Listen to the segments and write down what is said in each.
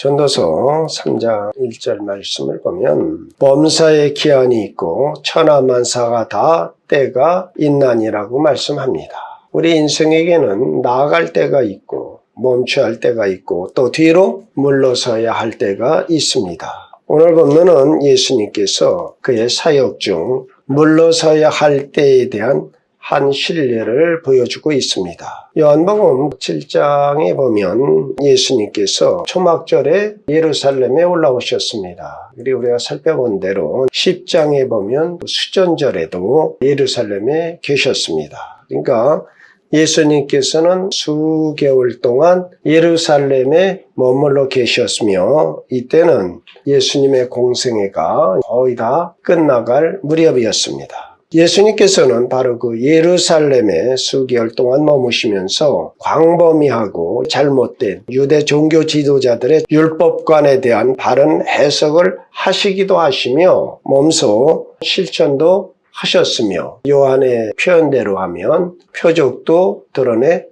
전도서 3장 1절 말씀을 보면 범사의 기한이 있고 천하만사가 다 때가 있나니라고 말씀합니다. 우리 인생에게는 나아갈 때가 있고 멈춰야 할 때가 있고 또 뒤로 물러서야 할 때가 있습니다. 오늘 본문은 예수님께서 그의 사역 중 물러서야 할 때에 대한 한 신뢰를 보여주고 있습니다. 요한복음 7장에 보면 예수님께서 초막절에 예루살렘에 올라오셨습니다. 그리고 우리가 살펴본 대로 10장에 보면 수전절에도 예루살렘에 계셨습니다. 그러니까 예수님께서는 수개월 동안 예루살렘에 머물러 계셨으며 이때는 예수님의 공생애가 거의 다 끝나갈 무렵이었습니다. 예수님께서는 바로 그 예루살렘에 수개월 동안 머무시면서 광범위하고 잘못된 유대 종교 지도자들의 율법관에 대한 바른 해석을 하시기도 하시며 몸소 실천도 하셨으며 요한의 표현대로 하면 표적도 드러내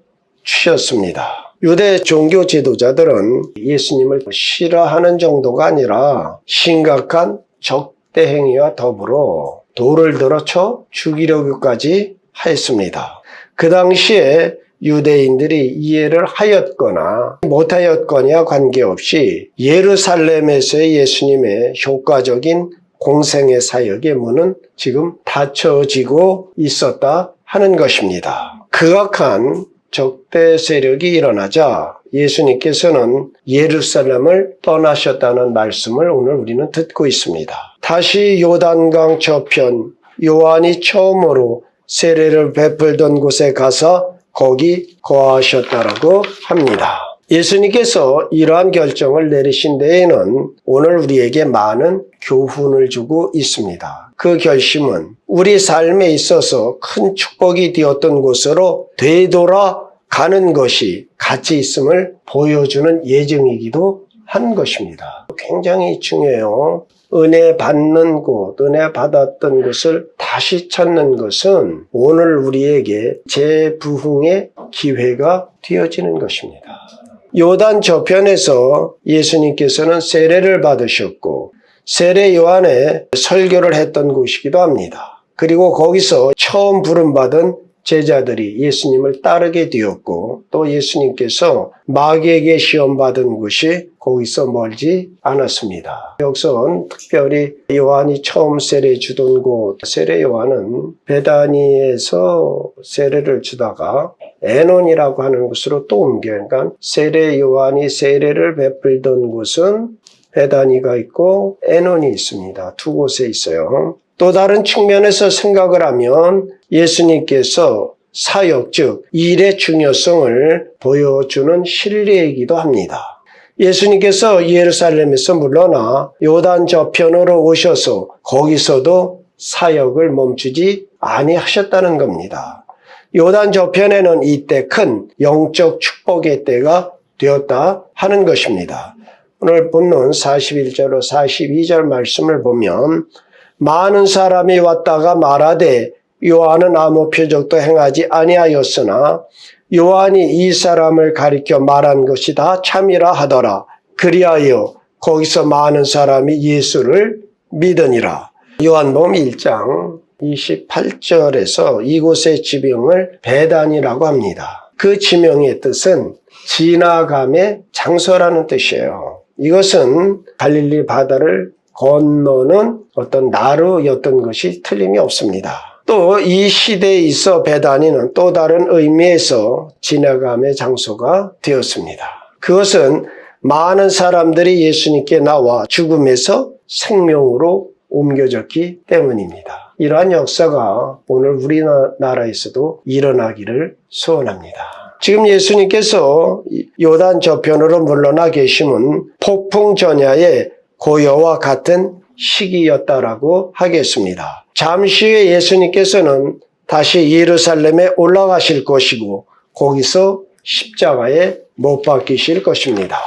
주셨습니다. 유대 종교 지도자들은 예수님을 싫어하는 정도가 아니라 심각한 적대 행위와 더불어 돌을 들어 쳐 죽이려고까지 하였습니다. 그 당시에 유대인들이 이해를 하였거나 못하였거나 관계없이 예루살렘에서의 예수님의 효과적인 공생의 사역의 문은 지금 닫혀지고 있었다 하는 것입니다. 극악한 적대 세력이 일어나자 예수님께서는 예루살렘을 떠나셨다는 말씀을 오늘 우리는 듣고 있습니다. 다시 요단강 저편 요한이 처음으로 세례를 베풀던 곳에 가서 거기 거하셨다라고 합니다. 예수님께서 이러한 결정을 내리신 데에는 오늘 우리에게 많은 교훈을 주고 있습니다. 그 결심은 우리 삶에 있어서 큰 축복이 되었던 곳으로 되돌아 가는 것이 가치 있음을 보여주는 예정이기도 한 것입니다. 굉장히 중요해요. 은혜 받는 곳, 은혜 받았던 곳을 다시 찾는 것은 오늘 우리에게 재부흥의 기회가 되어지는 것입니다. 요단 저편에서 예수님께서는 세례를 받으셨고 세례 요한에 설교를 했던 곳이기도 합니다. 그리고 거기서 처음 부름받은 제자들이 예수님을 따르게 되었고 또 예수님께서 마귀에게 시험받은 곳이 거기서 멀지 않았습니다. 여기서 특별히 요한이 처음 세례 주던 곳 세례 요한은 베다니에서 세례를 주다가 에논이라고 하는 곳으로 또 옮겨요. 그러니까 세례 요한이 세례를 베풀던 곳은 베다니가 있고 에논이 있습니다. 두 곳에 있어요. 또 다른 측면에서 생각을 하면 예수님께서 사역, 즉, 일의 중요성을 보여주는 신뢰이기도 합니다. 예수님께서 예루살렘에서 물러나 요단 저편으로 오셔서 거기서도 사역을 멈추지 아니하셨다는 겁니다. 요단 저편에는 이때 큰 영적 축복의 때가 되었다 하는 것입니다. 오늘 본문 41절로 42절 말씀을 보면 많은 사람이 왔다가 말하되 요한은 아무 표적도 행하지 아니하였으나 요한이 이 사람을 가리켜 말한 것이 다 참이라 하더라. 그리하여 거기서 많은 사람이 예수를 믿으니라. 요한복음 1장 28절에서 이곳의 지명을 배단이라고 합니다. 그 지명의 뜻은 지나감의 장소라는 뜻이에요. 이것은 갈릴리 바다를 건너는 어떤 나루였던 것이 틀림이 없습니다. 또 이 시대에 있어 베다니는 또 다른 의미에서 지나감의 장소가 되었습니다. 그것은 많은 사람들이 예수님께 나와 죽음에서 생명으로 옮겨졌기 때문입니다. 이러한 역사가 오늘 우리나라에서도 일어나기를 소원합니다. 지금 예수님께서 요단 저편으로 물러나 계심은 폭풍 전야의 고요와 같은 시기였다라고 하겠습니다. 잠시 후에 예수님께서는 다시 예루살렘에 올라가실 것이고 거기서 십자가에 못 박히실 것입니다.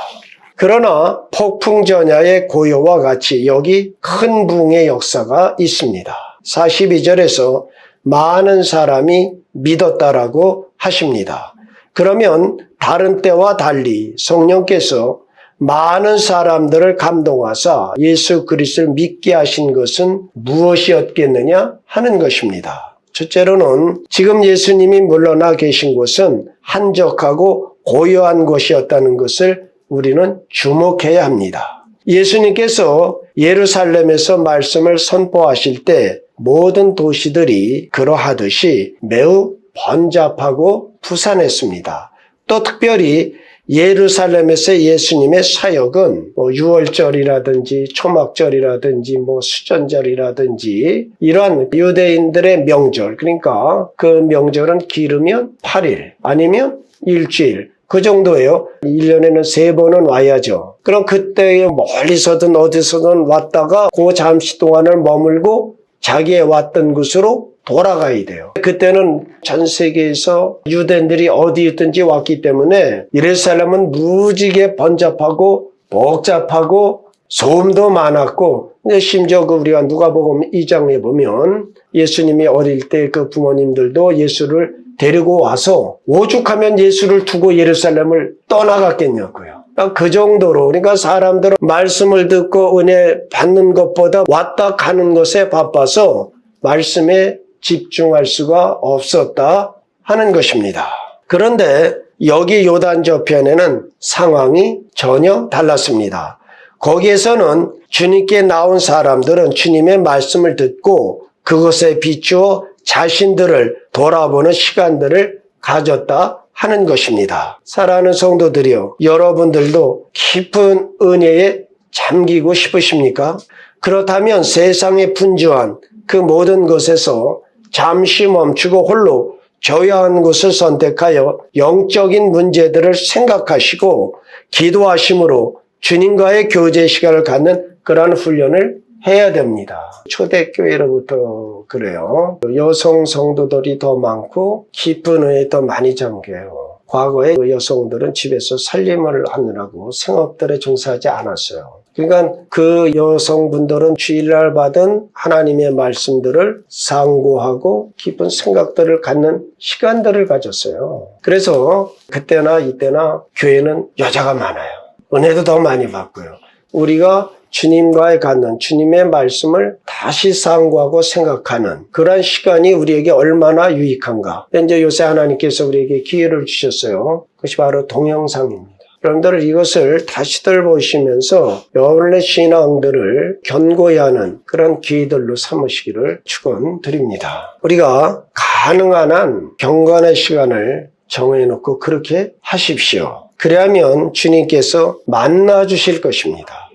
그러나 폭풍 전야의 고요와 같이 여기 큰 붕의 역사가 있습니다. 42절에서 많은 사람이 믿었다라고 하십니다. 그러면 다른 때와 달리 성령께서 많은 사람들을 감동하사 예수 그리스도를 믿게 하신 것은 무엇이었겠느냐 하는 것입니다. 첫째로는 지금 예수님이 물러나 계신 곳은 한적하고 고요한 곳이었다는 것을 우리는 주목해야 합니다. 예수님께서 예루살렘에서 말씀을 선포하실 때 모든 도시들이 그러하듯이 매우 번잡하고 부산했습니다. 또 특별히 예루살렘에서 예수님의 사역은 뭐 유월절이라든지 초막절이라든지 뭐 수전절이라든지 이러한 유대인들의 명절 그러니까 그 명절은 기르면 8일 아니면 일주일 그 정도예요. 1년에는 세 번은 와야죠. 그럼 그때 멀리서든 어디서든 왔다가 그 잠시 동안을 머물고 자기의 왔던 곳으로 돌아가야 돼요. 그때는 전 세계에서 유대인들이 어디 있든지 왔기 때문에 예루살렘은 무지개 번잡하고 복잡하고 소음도 많았고 심지어 그 우리가 누가복음 2장에 보면 예수님이 어릴 때 그 부모님들도 예수를 데리고 와서 오죽하면 예수를 두고 예루살렘을 떠나갔겠냐고요. 그 정도로 그러니까 사람들은 말씀을 듣고 은혜 받는 것보다 왔다 가는 것에 바빠서 말씀에 집중할 수가 없었다 하는 것입니다. 그런데 여기 요단 저편에는 상황이 전혀 달랐습니다. 거기에서는 주님께 나온 사람들은 주님의 말씀을 듣고 그것에 비추어 자신들을 돌아보는 시간들을 가졌다 하는 것입니다. 사랑하는 성도들이요. 여러분들도 깊은 은혜에 잠기고 싶으십니까? 그렇다면 세상에 분주한 그 모든 것에서 잠시 멈추고 홀로 조용한 곳을 선택하여 영적인 문제들을 생각하시고 기도하심으로 주님과의 교제 시간을 갖는 그러한 훈련을 해야 됩니다. 초대교회로부터 그래요. 여성 성도들이 더 많고 깊은 은혜에 더 많이 잠겨요. 과거에 그 여성들은 집에서 살림을 하느라고 생업들에 종사하지 않았어요. 그러니까 그 여성분들은 주일날 받은 하나님의 말씀들을 상고하고 깊은 생각들을 갖는 시간들을 가졌어요. 그래서 그때나 이때나 교회는 여자가 많아요. 은혜도 더 많이 받고요. 우리가 주님과의 갖는 주님의 말씀을 다시 상고하고 생각하는 그러한 시간이 우리에게 얼마나 유익한가. 이제 요새 하나님께서 우리에게 기회를 주셨어요. 그것이 바로 동영상입니다. 여러분들 이것을 다시들 보시면서 여러분의 신앙들을 견고히 하는 그런 기회들로 삼으시기를 축원드립니다. 우리가 가능한 한 경건의 시간을 정해놓고 그렇게 하십시오. 그래야면 주님께서 만나 주실 것입니다.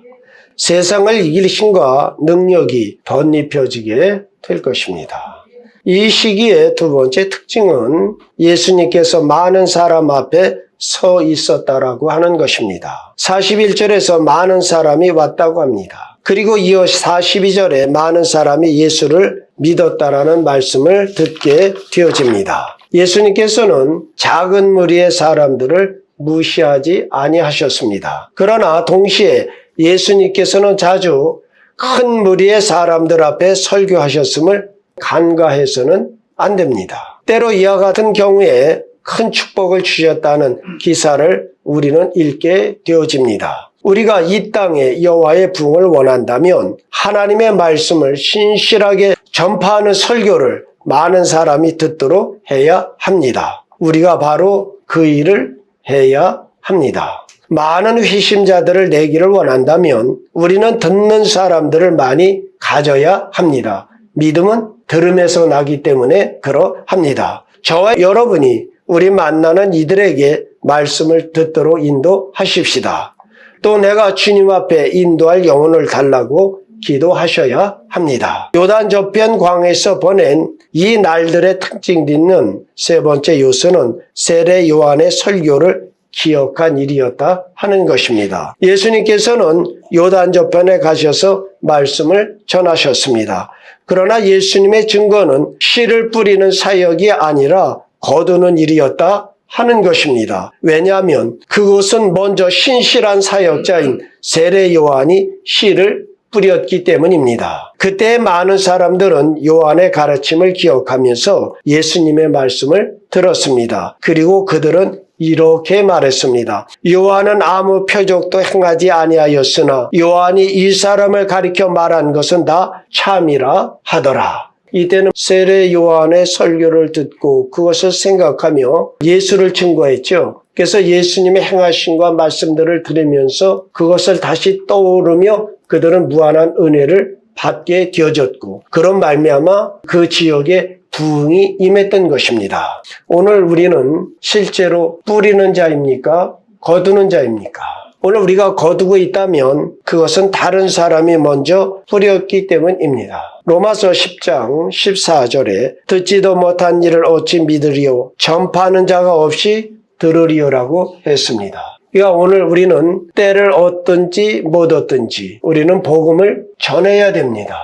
세상을 이길 힘과 능력이 덧입혀지게 될 것입니다. 이 시기의 두 번째 특징은 예수님께서 많은 사람 앞에 서 있었다라고 하는 것입니다. 41절에서 많은 사람이 왔다고 합니다. 그리고 이어 42절에 많은 사람이 예수를 믿었다라는 말씀을 듣게 되어집니다. 예수님께서는 작은 무리의 사람들을 무시하지 아니하셨습니다. 그러나 동시에 예수님께서는 자주 큰 무리의 사람들 앞에 설교하셨음을 간과해서는 안 됩니다. 때로 이와 같은 경우에 큰 축복을 주셨다는 기사를 우리는 읽게 되어집니다. 우리가 이 땅에 여호와의 부흥을 원한다면 하나님의 말씀을 신실하게 전파하는 설교를 많은 사람이 듣도록 해야 합니다. 우리가 바로 그 일을 해야 합니다. 많은 회심자들을 내기를 원한다면 우리는 듣는 사람들을 많이 가져야 합니다. 믿음은 들음에서 나기 때문에 그러합니다. 저와 여러분이 우리 만나는 이들에게 말씀을 듣도록 인도하십시다. 또 내가 주님 앞에 인도할 영혼을 달라고 기도하셔야 합니다. 요단 저편 광에서 보낸 이 날들의 특징 짓는 세 번째 요소는 세례 요한의 설교를 기억한 일이었다 하는 것입니다. 예수님께서는 요단 저편에 가셔서 말씀을 전하셨습니다. 그러나 예수님의 증거는 씨를 뿌리는 사역이 아니라 거두는 일이었다 하는 것입니다. 왜냐하면 그곳은 먼저 신실한 사역자인 세례 요한이 씨를 뿌렸기 때문입니다. 그때 많은 사람들은 요한의 가르침을 기억하면서 예수님의 말씀을 들었습니다. 그리고 그들은 이렇게 말했습니다. 요한은 아무 표적도 행하지 아니하였으나 요한이 이 사람을 가리켜 말한 것은 다 참이라 하더라. 이때는 세례 요한의 설교를 듣고 그것을 생각하며 예수를 증거했죠. 그래서 예수님의 행하신과 말씀들을 들으면서 그것을 다시 떠오르며 그들은 무한한 은혜를 받게 되어졌고 그런 말미암아 그 지역에 부흥이 임했던 것입니다. 오늘 우리는 실제로 뿌리는 자입니까? 거두는 자입니까? 오늘 우리가 거두고 있다면 그것은 다른 사람이 먼저 뿌렸기 때문입니다. 로마서 10장 14절에 듣지도 못한 일을 어찌 믿으리요 전파하는 자가 없이 들으리요라고 했습니다. 그러니까 오늘 우리는 때를 얻든지 못 얻든지 우리는 복음을 전해야 됩니다.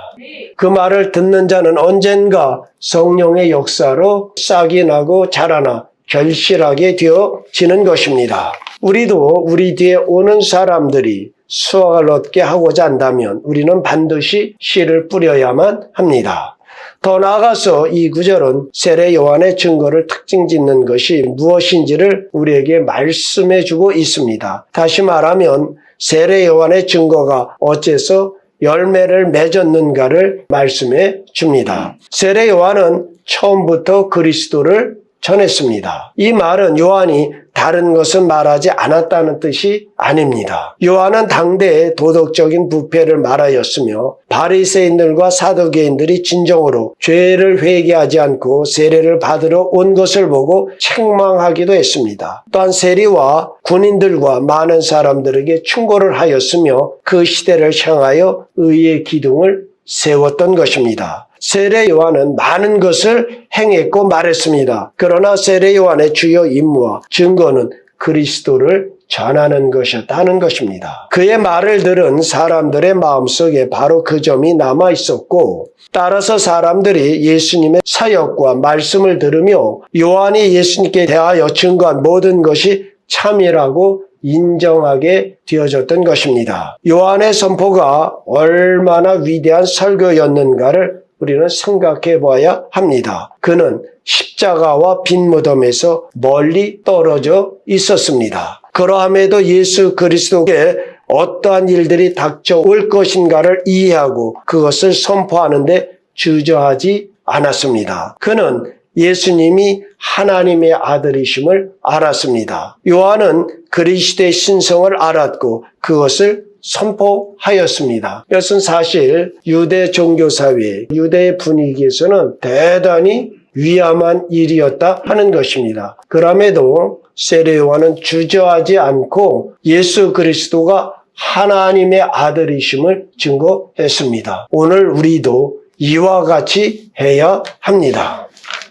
그 말을 듣는 자는 언젠가 성령의 역사로 싹이 나고 자라나 결실하게 되어지는 것입니다. 우리도 우리 뒤에 오는 사람들이 수확을 얻게 하고자 한다면 우리는 반드시 씨를 뿌려야만 합니다. 더 나아가서 이 구절은 세례 요한의 증거를 특징 짓는 것이 무엇인지를 우리에게 말씀해 주고 있습니다. 다시 말하면 세례 요한의 증거가 어째서 열매를 맺었는가를 말씀해 줍니다. 세례 요한은 처음부터 그리스도를 전했습니다. 이 말은 요한이 다른 것은 말하지 않았다는 뜻이 아닙니다. 요한은 당대의 도덕적인 부패를 말하였으며 바리새인들과 사두개인들이 진정으로 죄를 회개하지 않고 세례를 받으러 온 것을 보고 책망하기도 했습니다. 또한 세리와 군인들과 많은 사람들에게 충고를 하였으며 그 시대를 향하여 의의 기둥을 세웠던 것입니다. 세례 요한은 많은 것을 행했고 말했습니다. 그러나 세례 요한의 주요 임무와 증거는 그리스도를 전하는 것이었다는 것입니다. 그의 말을 들은 사람들의 마음속에 바로 그 점이 남아 있었고 따라서 사람들이 예수님의 사역과 말씀을 들으며 요한이 예수님께 대하여 증거한 모든 것이 참이라고 인정하게 되어졌던 것입니다. 요한의 선포가 얼마나 위대한 설교였는가를 우리는 생각해 봐야 합니다. 그는 십자가와 빈 무덤에서 멀리 떨어져 있었습니다. 그러함에도 예수 그리스도께 어떠한 일들이 닥쳐올 것인가를 이해하고 그것을 선포하는데 주저하지 않았습니다. 그는 예수님이 하나님의 아들이심을 알았습니다. 요한은 그리스도의 신성을 알았고 그것을 선포하였습니다. 이것은 사실 유대 종교사회, 유대 분위기에서는 대단히 위험한 일이었다 하는 것입니다. 그럼에도 세례 요한은 주저하지 않고 예수 그리스도가 하나님의 아들이심을 증거했습니다. 오늘 우리도 이와 같이 해야 합니다.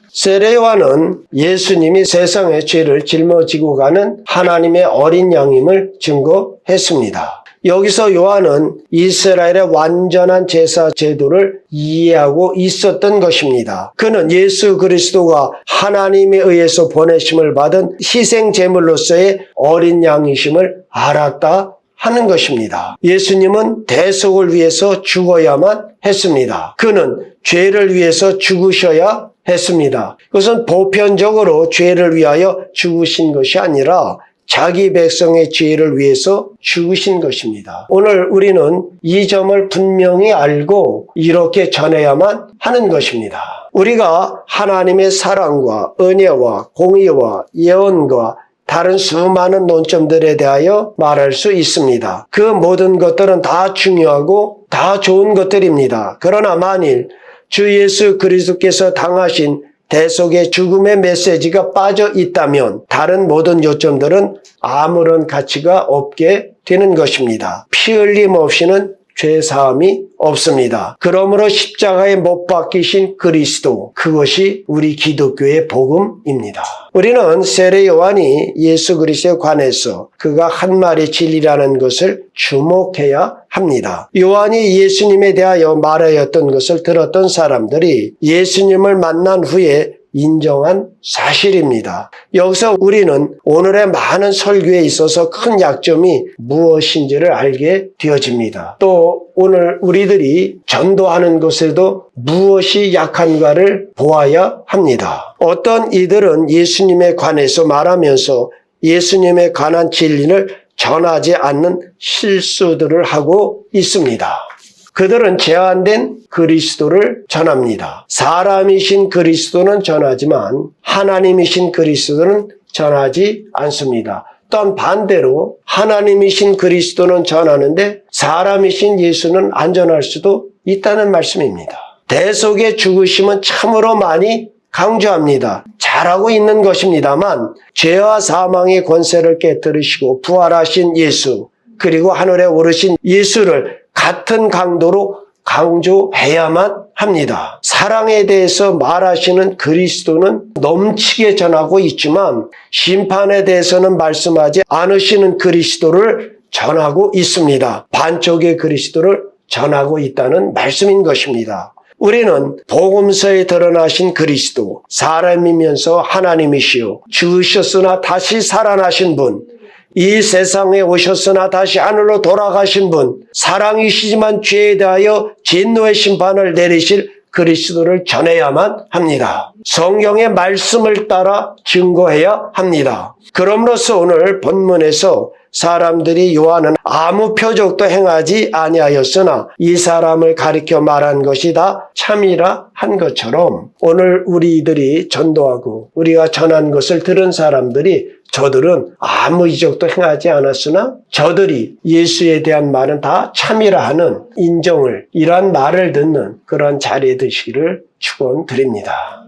세례 요한은 예수님이 세상의 죄를 짊어지고 가는 하나님의 어린 양임을 증거했습니다. 여기서 요한은 이스라엘의 완전한 제사 제도를 이해하고 있었던 것입니다. 그는 예수 그리스도가 하나님에 의해서 보내심을 받은 희생 제물로서의 어린 양이심을 알았다 하는 것입니다. 예수님은 대속을 위해서 죽어야만 했습니다. 그는 죄를 위해서 죽으셔야 했습니다. 그것은 보편적으로 죄를 위하여 죽으신 것이 아니라 자기 백성의 죄를 위해서 죽으신 것입니다. 오늘 우리는 이 점을 분명히 알고 이렇게 전해야만 하는 것입니다. 우리가 하나님의 사랑과 은혜와 공의와 예언과 다른 수많은 논점들에 대하여 말할 수 있습니다. 그 모든 것들은 다 중요하고 다 좋은 것들입니다. 그러나 만일 주 예수 그리스도께서 당하신 대속의 죽음의 메시지가 빠져 있다면 다른 모든 요점들은 아무런 가치가 없게 되는 것입니다. 피 흘림 없이는 죄 사함이 없습니다. 그러므로 십자가에 못 박히신 그리스도 그것이 우리 기독교의 복음입니다. 우리는 세례 요한이 예수 그리스도에 관해서 그가 한 말이 진리라는 것을 주목해야 합니다. 요한이 예수님에 대하여 말하였던 것을 들었던 사람들이 예수님을 만난 후에 인정한 사실입니다. 여기서 우리는 오늘의 많은 설교에 있어서 큰 약점이 무엇인지를 알게 되어집니다. 또 오늘 우리들이 전도하는 것에도 무엇이 약한가를 보아야 합니다. 어떤 이들은 예수님에 관해서 말하면서 예수님에 관한 진리를 전하지 않는 실수들을 하고 있습니다. 그들은 제한된 그리스도를 전합니다. 사람이신 그리스도는 전하지만 하나님이신 그리스도는 전하지 않습니다. 또한 반대로 하나님이신 그리스도는 전하는데 사람이신 예수는 안 전할 수도 있다는 말씀입니다. 대속의 죽으심은 참으로 많이 강조합니다. 잘하고 있는 것입니다만 죄와 사망의 권세를 깨뜨리시고 부활하신 예수 그리고 하늘에 오르신 예수를 같은 강도로 강조해야만 합니다. 사랑에 대해서 말하시는 그리스도는 넘치게 전하고 있지만 심판에 대해서는 말씀하지 않으시는 그리스도를 전하고 있습니다. 반쪽의 그리스도를 전하고 있다는 말씀인 것입니다. 우리는 복음서에 드러나신 그리스도, 사람이면서 하나님이시요, 죽으셨으나 다시 살아나신 분, 이 세상에 오셨으나 다시 하늘로 돌아가신 분, 사랑이시지만 죄에 대하여 진노의 심판을 내리실 그리스도를 전해야만 합니다. 성경의 말씀을 따라 증거해야 합니다. 그럼으로써 오늘 본문에서 사람들이 요한은 아무 표적도 행하지 아니하였으나 이 사람을 가리켜 말한 것이 다 참이라 한 것처럼 오늘 우리들이 전도하고 우리가 전한 것을 들은 사람들이 저들은 아무 이적도 행하지 않았으나 저들이 예수에 대한 말은 다 참이라 하는 인정을 이러한 말을 듣는 그런 자리에 드시기를 축원드립니다.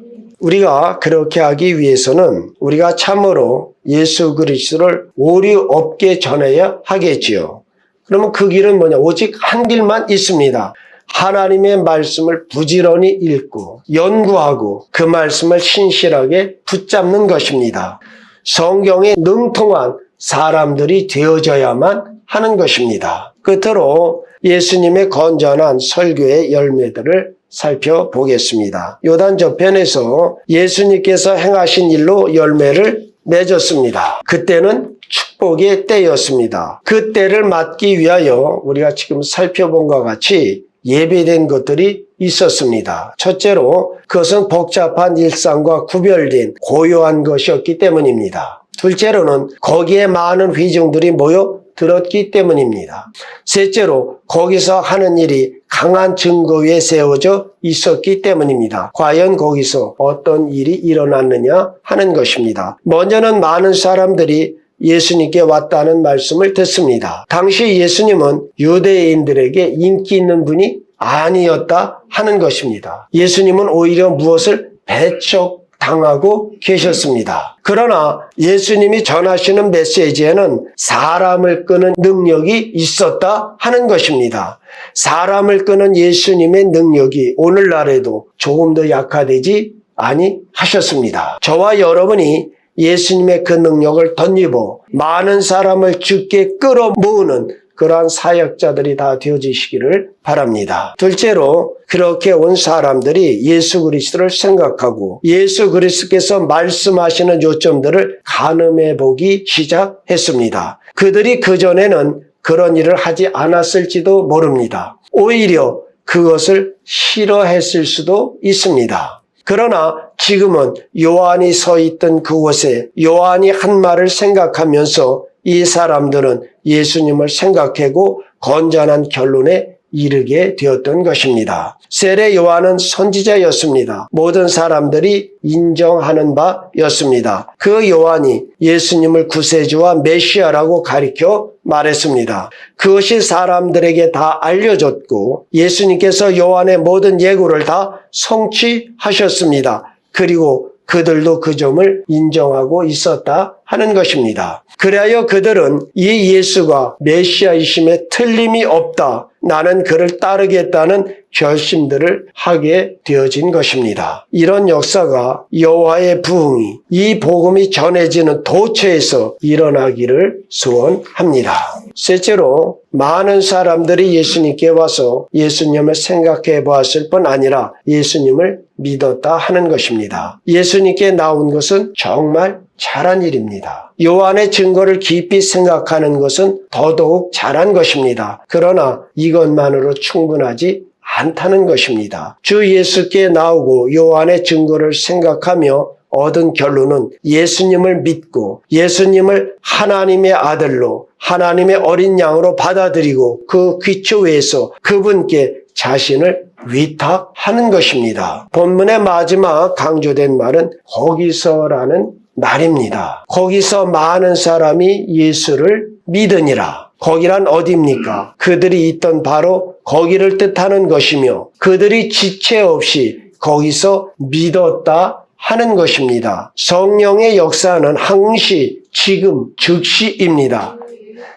우리가 그렇게 하기 위해서는 우리가 참으로 예수 그리스도를 오류 없게 전해야 하겠지요. 그러면 그 길은 뭐냐? 오직 한 길만 있습니다. 하나님의 말씀을 부지런히 읽고 연구하고 그 말씀을 신실하게 붙잡는 것입니다. 성경에 능통한 사람들이 되어져야만 하는 것입니다. 끝으로 예수님의 건전한 설교의 열매들을 살펴보겠습니다. 요단 저편에서 예수님께서 행하신 일로 열매를 맺었습니다. 그때는 축복의 때였습니다. 그 때를 맞기 위하여 우리가 지금 살펴본 것과 같이 예배된 것들이 있었습니다. 첫째로 그것은 복잡한 일상과 구별된 고요한 것이었기 때문입니다. 둘째로는 거기에 많은 회중들이 모여 들었기 때문입니다. 셋째로 거기서 하는 일이 강한 증거 위에 세워져 있었기 때문입니다. 과연 거기서 어떤 일이 일어났느냐 하는 것입니다. 먼저는 많은 사람들이 예수님께 왔다는 말씀을 듣습니다. 당시 예수님은 유대인들에게 인기 있는 분이 아니었다 하는 것입니다. 예수님은 오히려 무엇을 배척 당하고 계셨습니다. 그러나 예수님이 전하시는 메시지에는 사람을 끄는 능력이 있었다 하는 것입니다. 사람을 끄는 예수님의 능력이 오늘날에도 조금 더 약화되지 아니 하셨습니다. 저와 여러분이 예수님의 그 능력을 덧입어 많은 사람을 죽게 끌어모으는 그러한 사역자들이 다 되어지시기를 바랍니다. 둘째로 그렇게 온 사람들이 예수 그리스도를 생각하고 예수 그리스도께서 말씀하시는 요점들을 가늠해 보기 시작했습니다. 그들이 그전에는 그런 일을 하지 않았을지도 모릅니다. 오히려 그것을 싫어했을 수도 있습니다. 그러나 지금은 요한이 서 있던 그곳에 요한이 한 말을 생각하면서 이 사람들은 예수님을 생각하고 건전한 결론에 이르게 되었던 것입니다. 세례 요한은 선지자였습니다. 모든 사람들이 인정하는 바였습니다. 그 요한이 예수님을 구세주와 메시아라고 가리켜 말했습니다. 그것이 사람들에게 다 알려졌고 예수님께서 요한의 모든 예고를 다 성취하셨습니다. 그리고 그들도 그 점을 인정하고 있었다 하는 것입니다. 그래야 그들은 이 예수가 메시아이심에 틀림이 없다. 나는 그를 따르겠다는 결심들을 하게 되어진 것입니다. 이런 역사가 여호와의 부흥이 이 복음이 전해지는 도처에서 일어나기를 소원합니다. 셋째로 많은 사람들이 예수님께 와서 예수님을 생각해 보았을 뿐 아니라 예수님을 믿었다 하는 것입니다. 예수님께 나온 것은 정말 잘한 일입니다. 요한의 증거를 깊이 생각하는 것은 더더욱 잘한 것입니다. 그러나 이것만으로 충분하지 않다는 것입니다. 주 예수께 나오고 요한의 증거를 생각하며 얻은 결론은 예수님을 믿고 예수님을 하나님의 아들로 하나님의 어린 양으로 받아들이고 그 귀초에서 그분께 자신을 위탁하는 것입니다. 본문의 마지막 강조된 말은 거기서라는 말입니다. 거기서 많은 사람이 예수를 믿으니라. 거기란 어디입니까? 그들이 있던 바로 거기를 뜻하는 것이며 그들이 지체 없이 거기서 믿었다 하는 것입니다. 성령의 역사는 항시 지금 즉시입니다.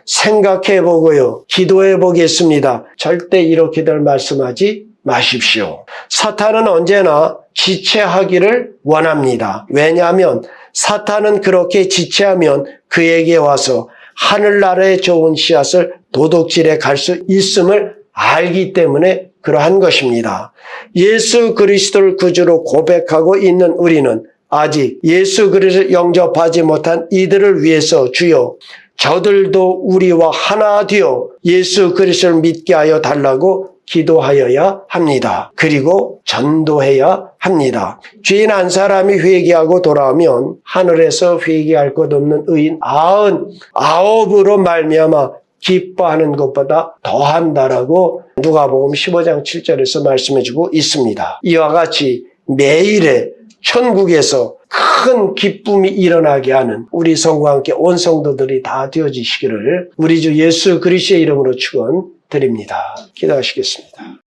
생각해 보고요. 기도해 보겠습니다. 절대 이렇게들 말씀하지 마십시오. 사탄은 언제나 지체하기를 원합니다. 왜냐하면 사탄은 그렇게 지체하면 그에게 와서 하늘나라의 좋은 씨앗을 도둑질해 갈 수 있음을 알기 때문에 그러한 것입니다. 예수 그리스도를 구주로 고백하고 있는 우리는 아직 예수 그리스도를 영접하지 못한 이들을 위해서 주여 저들도 우리와 하나 되어 예수 그리스도를 믿게 하여 달라고 기도하여야 합니다. 그리고 전도해야 합니다. 죄인 한 사람이 회개하고 돌아오면 하늘에서 회개할 것 없는 의인 아흔 아홉으로 말미암아 기뻐하는 것보다 더한다라고 누가복음 15장 7절에서 말씀해주고 있습니다. 이와 같이 매일의 천국에서 큰 기쁨이 일어나게 하는 우리 성과 함께 온 성도들이 다 되어지시기를 우리 주 예수 그리스도의 이름으로 축원 드립니다. 기도하시겠습니다.